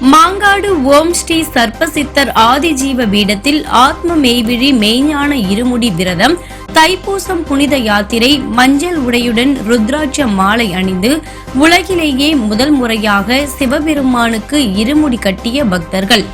மாங்காடு ஓம் ஸ்ரீ சர்ப்பசித்தர் ஆதிஜீவ பீடத்தில் ஆத்ம மெய்விழி மெய்ஞான இருமுடி விரதம் தைப்பூசம் புனித யாத்திரை மஞ்சள் உடையுடன் ருத்ராட்ச மாலை அணிந்து உலகிலேயே முதல் முறையாக சிவபெருமானுக்கு இருமுடி கட்டிய பக்தர்கள்.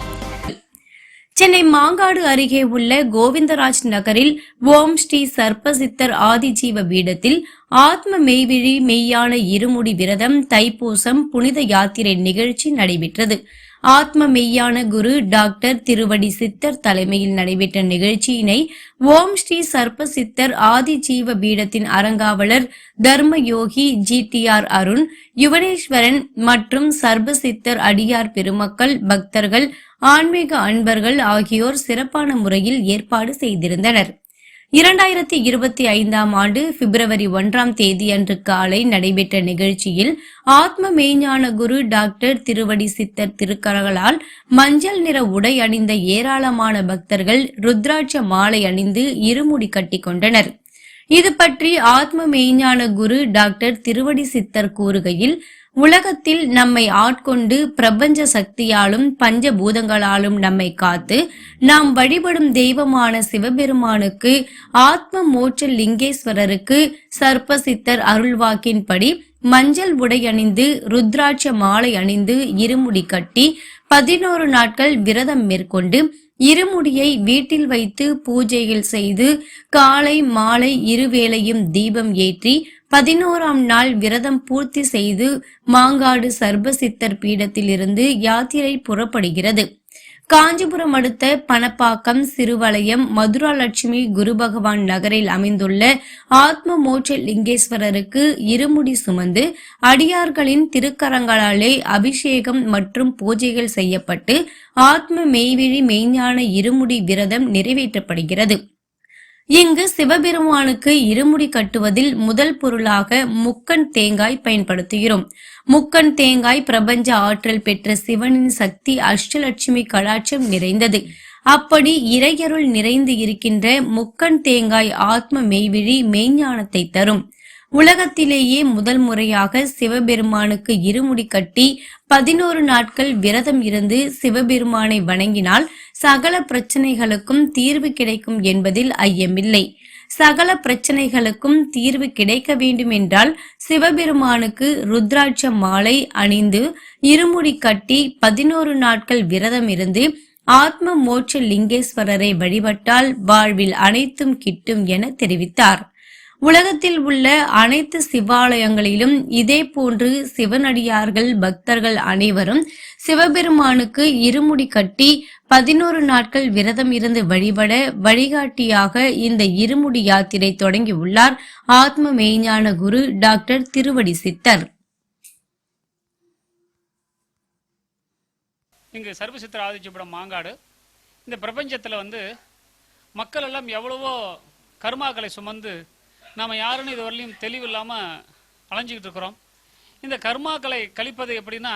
சென்னை மாங்காடு அருகே உள்ள கோவிந்தராஜ் நகரில் ஓம் ஸ்ரீ சர்ப்பசித்தர் ஆதிஜீவ பீடத்தில் ஆத்ம மெய்விழி மெய்யான இருமுடி விரதம் தைப்பூசம் புனித யாத்திரை நிகழ்ச்சி நடைபெற்றது. ஆத்ம மெய்யான குரு டாக்டர் திருவடி சித்தர் தலைமையில் நடைபெற்ற நிகழ்ச்சியினை ஓம் ஸ்ரீ சர்ப்பசித்தர் ஆதிஜீவ பீடத்தின் அறங்காவலர் G D GDR Arun Yuvaneswaran மற்றும் சர்வசித்தர் அடியார் பெருமக்கள் பக்தர்கள் ஆன்மீக அன்பர்கள் ஆகியோர் சிறப்பான முறையில் ஏற்பாடு செய்திருந்தனர். இரண்டாயிரத்தி இருபத்தி ஐந்தாம் ஆண்டு பிப்ரவரி ஒன்றாம் தேதி அன்று காலை நடைபெற்ற நிகழ்ச்சியில் ஆத்ம மெய்ஞான குரு டாக்டர் திருவடி சித்தர் திருக்கரங்களால் மஞ்சள் நிற உடை அணிந்த ஏராளமான பக்தர்கள் ருத்ராட்ச மாலை அணிந்து இருமுடி கட்டிக் கொண்டனர். இது பற்றி ஆத்ம மெய்ஞான குரு டாக்டர் திருவடி சித்தர் கூறுகையில் உலகத்தில் நம்மை ஆட்கொண்டு பிரபஞ்ச சக்தியாலும் பஞ்சபூதங்களாலும் நம்மை காத்து நாம் வழிபடும் தெய்வமான சிவபெருமானுக்கு ஆத்ம மோட்ச லிங்கேஸ்வரருக்கு சர்ப்பசித்தர் அருள்வாக்கின்படி மஞ்சள் உடை அணிந்து ருத்ராட்ச மாலை அணிந்து இருமுடி கட்டி பதினோரு நாட்கள் விரதம் மேற்கொண்டு இருமுடியை வீட்டில் வைத்து பூஜைகள் செய்து காலை மாலை இருவேளையும் தீபம் ஏற்றி பதினோராம் நாள் விரதம் பூர்த்தி செய்து மாங்காடு சர்வசித்தர் பீடத்தில் இருந்து யாத்திரை புறப்படுகிறது. காஞ்சிபுரம் அடுத்த பணப்பாக்கம் சிறுவலயம் மதுராலட்சுமி குரு பகவான் நகரில் அமைந்துள்ள ஆத்ம மோட்ச லிங்கேஸ்வரருக்கு இருமுடி சுமந்து அடியார்களின் திருக்கரங்களாலே அபிஷேகம் மற்றும் பூஜைகள் செய்யப்பட்டு ஆத்ம மெய்விழி மெய்ஞான இருமுடி விரதம் நிறைவேற்றப்படுகிறது. இங்கு சிவபெருமானுக்கு இருமுடி கட்டுவதில் முதல் பொருளாக முக்கன் தேங்காய் பயன்படுத்துகிறோம். முக்கன் தேங்காய் பிரபஞ்ச ஆற்றல் பெற்ற சிவனின் சக்தி அஷ்டலட்சுமி கடாட்சம் நிறைந்தது. அப்படி இறையருள் நிறைந்து இருக்கின்ற முக்கன் தேங்காய் ஆத்ம மெய்விழி மெய்ஞானத்தை தரும். உலகத்திலேயே முதல் முறையாக சிவபெருமானுக்கு இருமுடி கட்டி பதினோரு நாட்கள் விரதம் இருந்து சிவபெருமானை வணங்கினால் சகல பிரச்சனைகளுக்கும் தீர்வு கிடைக்கும் என்பதில் ஐயமில்லை. சகல பிரச்சனைகளுக்கும் தீர்வு கிடைக்க வேண்டும் என்றால் சிவபெருமானுக்கு ருத்ராட்ச மாலை அணிந்து இருமுடி கட்டி பதினோரு நாட்கள் விரதம் இருந்து ஆத்ம மோட்ச லிங்கேஸ்வரரை வழிபட்டால் வாழ்வில் அனைத்தும் கிட்டும் என தெரிவித்தார். உலகத்தில் உள்ள அனைத்து சிவாலயங்களிலும் இதே போன்று சிவனடியார்கள் பக்தர்கள் அனைவரும் சிவபெருமானுக்கு இருமுடி கட்டி பதினோரு நாட்கள் விரதம் இருந்து வழிபட வழிகாட்டியாக இந்த இருமுடி யாத்திரை தொடங்கியுள்ளார் ஆத்ம மெய்ஞான குரு டாக்டர் திருவடி சித்தர். இங்கு சர்வசித்திர ஆதிச்சிபுரம் மாங்காடு. இந்த பிரபஞ்சத்தில் வந்து மக்கள் எல்லாம் எவ்வளவோ கர்மாக்களை சுமந்து நாம் யாருன்னு இதுவரையிலையும் தெளிவு இல்லாமல் அலைஞ்சிக்கிட்டு இருக்கிறோம். இந்த கர்மாக்களை கழிப்பது எப்படின்னா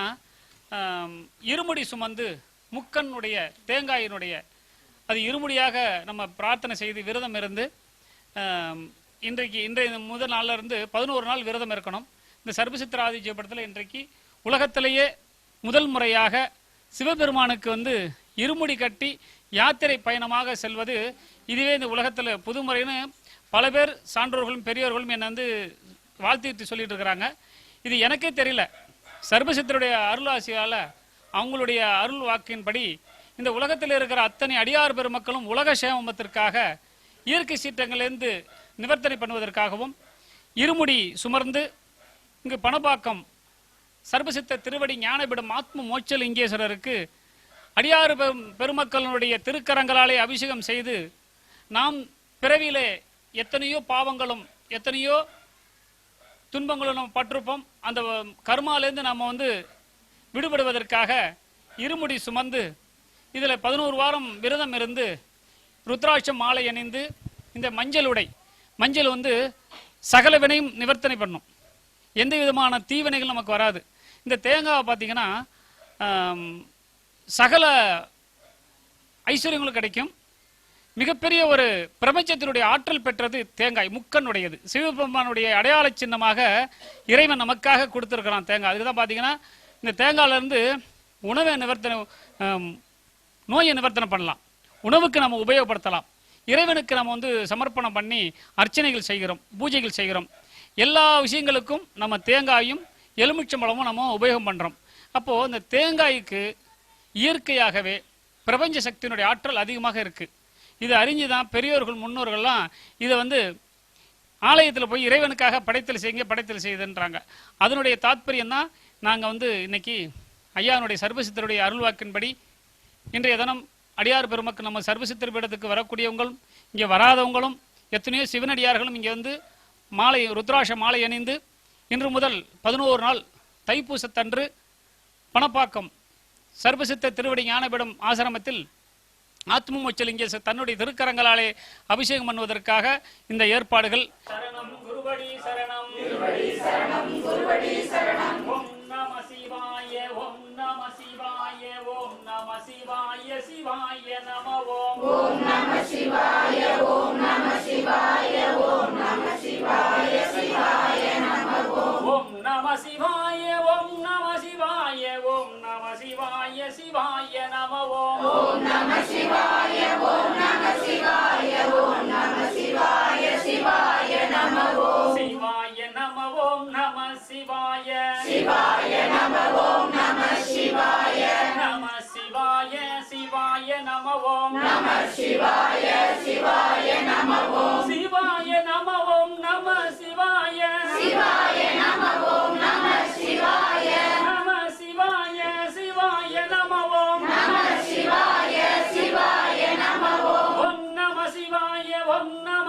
இருமுடி சுமந்து முக்கனுடைய தேங்காயினுடைய அது இருமுடியாக நம்ம பிரார்த்தனை செய்து விரதம் இருந்து இன்றைக்கு இன்றைய முதல் நாள்ல இருந்து பதினோரு நாள் விரதம் இருக்கணும். இந்த சர்வசித்திர ஆதிஜயபடத்தில் இன்றைக்கு உலகத்திலேயே முதல் முறையாக சிவபெருமானுக்கு வந்து இருமுடி கட்டி யாத்திரை பயணமாக செல்வது இதுவே இந்த உலகத்தில் புதுமுறைன்னு பல பேர் சான்றோர்களும் பெரியோர்களும் என்னை வந்து வாழ்த்து சொல்லிட்டு இருக்கிறாங்க. இது எனக்கே தெரியல. சர்வசித்தருடைய அருளாசியால் அவங்களுடைய அருள் வாக்கின்படி இந்த உலகத்தில் இருக்கிற அத்தனை அடியார் பெருமக்களும் உலக சேமத்திற்காக இயற்கை சீற்றங்களிலிருந்து நிவர்த்தனை பண்ணுவதற்காகவும் இருமுடி சுமர்ந்து இங்கு பணப்பாக்கம் சர்வசித்த திருவடி ஞானபிடம் ஆத்ம மோட்சலிங்கேஸ்வரருக்கு அடியாறு பெரும் பெருமக்களுடைய திருக்கரங்களாலே அபிஷேகம் செய்து நாம் பிறவியிலே எத்தனையோ பாவங்களும் எத்தனையோ துன்பங்களும் நம்ம பட்டிருப்போம். அந்த கர்மாலேருந்து நம்ம வந்து விடுபடுவதற்காக இருமுடி சுமந்து இதில் பதினோரு வாரம் விரதம் இருந்து ருத்ராட்சம் மாலை அணிந்து இந்த மஞ்சள் உடை. மஞ்சள் வந்து சகல வினையும் நிவர்த்தனை பண்ணும். எந்த விதமான தீவினைகள் நமக்கு வராது. இந்த தேங்காவை பார்த்தீங்கன்னா சகல ஐஸ்வர்யங்களும் கிடைக்கும். மிகப்பெரிய ஒரு பிரபஞ்சத்தினுடைய ஆற்றல் பெற்றது தேங்காய் முக்கனுடையது சிவபெருமானுடைய அடையாள சின்னமாக இறைவன் நமக்காக கொடுத்துருக்கிறான் தேங்காய். அதுக்கு தான் பார்த்தீங்கன்னா இந்த தேங்காயிலேருந்து உணவை நிவர்த்தனை நோயை நிவர்த்தனை பண்ணலாம். உணவுக்கு நம்ம உபயோகப்படுத்தலாம். இறைவனுக்கு நம்ம வந்து சமர்ப்பணம் பண்ணி அர்ச்சனைகள் செய்கிறோம் பூஜைகள் செய்கிறோம். எல்லா விஷயங்களுக்கும் நம்ம தேங்காயும் எலுமிச்சம்பழமும் நம்ம உபயோகம் பண்ணுறோம் அப்போது இந்த தேங்காய்க்கு இயற்கையாகவே பிரபஞ்ச சக்தியினுடைய ஆற்றல் அதிகமாக இருக்குது இது அறிஞ்சு தான் பெரியோர்கள் முன்னோர்கள்லாம் இதை வந்து ஆலயத்தில் போய் இறைவனுக்காக படைத்தல் செய்யுங்க படைத்தல் செய்யுதுன்றாங்க. அதனுடைய தாத்பரியம் தான் நாங்கள் வந்து இன்னைக்கு ஐயானுடைய சர்வசித்தருடைய அருள்வாக்கின்படி இன்றைய தினம் அடியார் பெருமக்கள் நம்ம சர்வசித்தர் பீடத்துக்கு வரக்கூடியவங்களும் இங்கே வராதவங்களும் எத்தனையோ சிவனடியார்களும் இங்கே வந்து மாலை ருத்ராஷ மாலை அணிந்து இன்று முதல் பதினோரு நாள் தைப்பூசத்தன்று பணப்பாக்கம் சர்வசித்த திருவடி ஞானபீடம் ஆசிரமத்தில் ஆத்மமோச்சலிங்க தன்னுடைய திருக்கரங்களாலே அபிஷேகம் பண்ணுவதற்காக இந்த ஏற்பாடுகள். சரணம் குருவடி சரணம். குருவடி சரணம். குருவடி சரணம் ஓம் நம சிவாய ஓம் நம சிவாய ஓம் நம சிவாய சிவாய நம ஓம் ஓம் நம சிவாய ஓம் நம சிவாய ஓம் நம சிவாய சிவாய நம ஓம் நம சிவாய ஓம் நம சிவாய ஓம்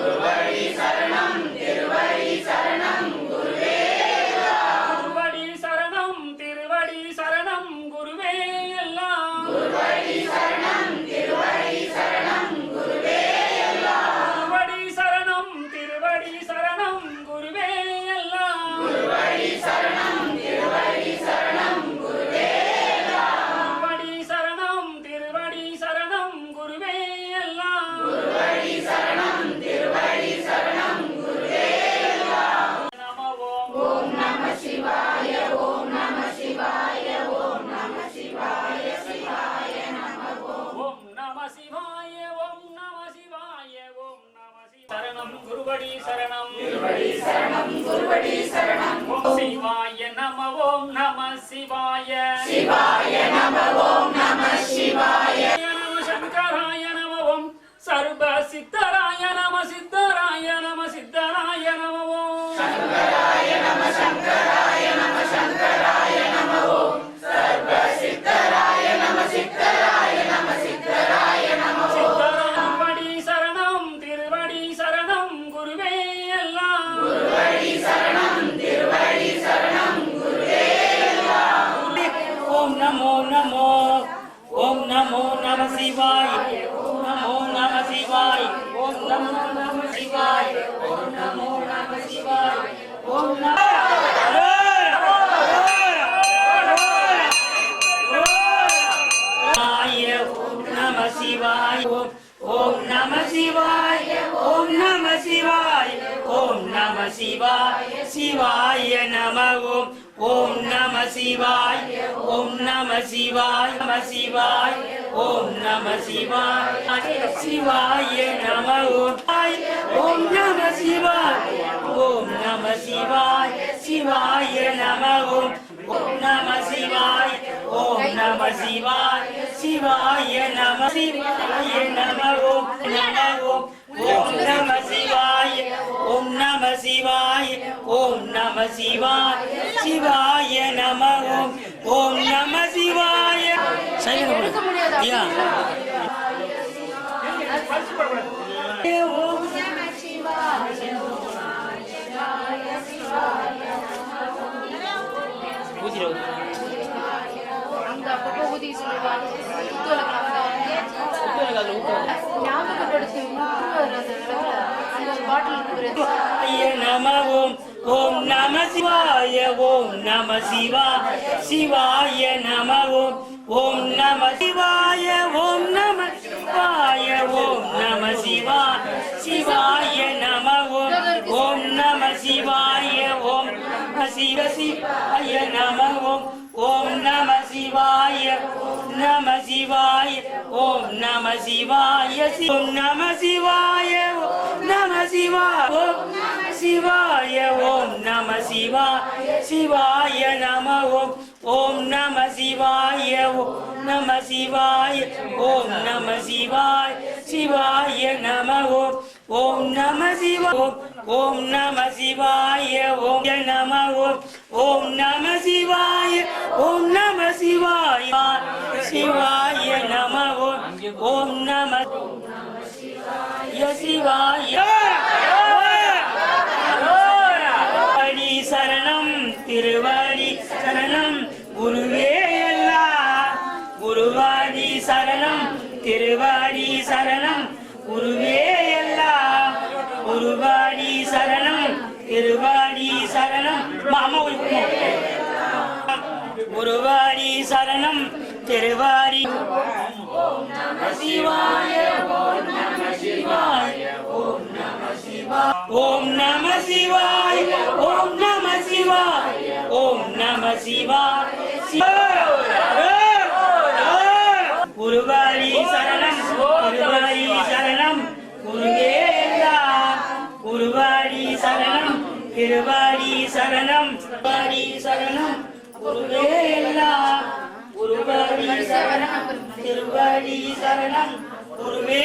எல்லாம் சரணம். குருவடி சரணம். குருவடி சரணம் குருவடி சரணம். ஓம் சிவாய நம ஓம் நம சிவாய. சிவாய நம ஓம் சிவாய ஓம் நம சிவாய ஓம் நம சிவாய சிவாய நம ஓம் ஓம் நம சிவாய் ஓம் நம சிவாய் நம சிவாய் ஓம் நம சிவாய் சிவாய நம ஓம் ஓம் நம சிவாய் ஓம் நம சிவாய் சிவாய நம ஓம் நம சிவாய் ஓம் நம சிவாய் சிவாய நம சிவாய நம ஓம் நம ஓம் ஓம் நம சிவாய ஓம் நம சிவாய ஓம் நம சிவாய சிவாய நம ஓம் ஓம் நம சிவாய சைலண்ட் போடு. அங்க ஓம் நம சிவாய ஓம் நம சிவா சிவாய நம ஓம் நம சிவாய ஓம் நம சிவாய ஓம் நம சிவா சிவாய நம ஓம் ஓம் நம சிவாய ஓம் சிவ சிவாய நம ஓம் ஓம் நம சிவாய நம சிவாய ஓம் நம சிவாய ஓம் நம சிவாய ஓம் நம சிவாய ஓம் சிவாய ஓம் நம சிவா சிவாய நம ஓம் ஓம் நம சிவாய ஓம் நம சிவாய ஓம் நம சிவாய சிவாய நம ஓம் ஓம் நம சிவாய ஓம் நம சிவாய ஓம் நம ஓம் ஓம் நம சிவாய ஓம் நம சிவாய சிவாய நம ஓம் ஓம் நம சிவாய சிவாய திருவடி சரணம் குருவே எல்லாம் குருவாடி சரணம் திருவாடி சரணம் குருவே எல்லாம் குருவாடி சரணம் திருவாடி சரணம். மாமா உயிர் குருவாடி சரணம் திருவாடி சிவாய ஓம் நம சிவாய. ஓம் நம சிவாய் ஓம் நம சிவாய் ஓம் நம சிவாய். குருவாரி சரணம் குருவாரி சரணம் குருவேந்தா. குருவாரி சரணம் திருவாரி சரணம் குருவாரி சரணம் குருவேந்தா. குருவாரி சரணம் திருவாரி சரணம் குருவே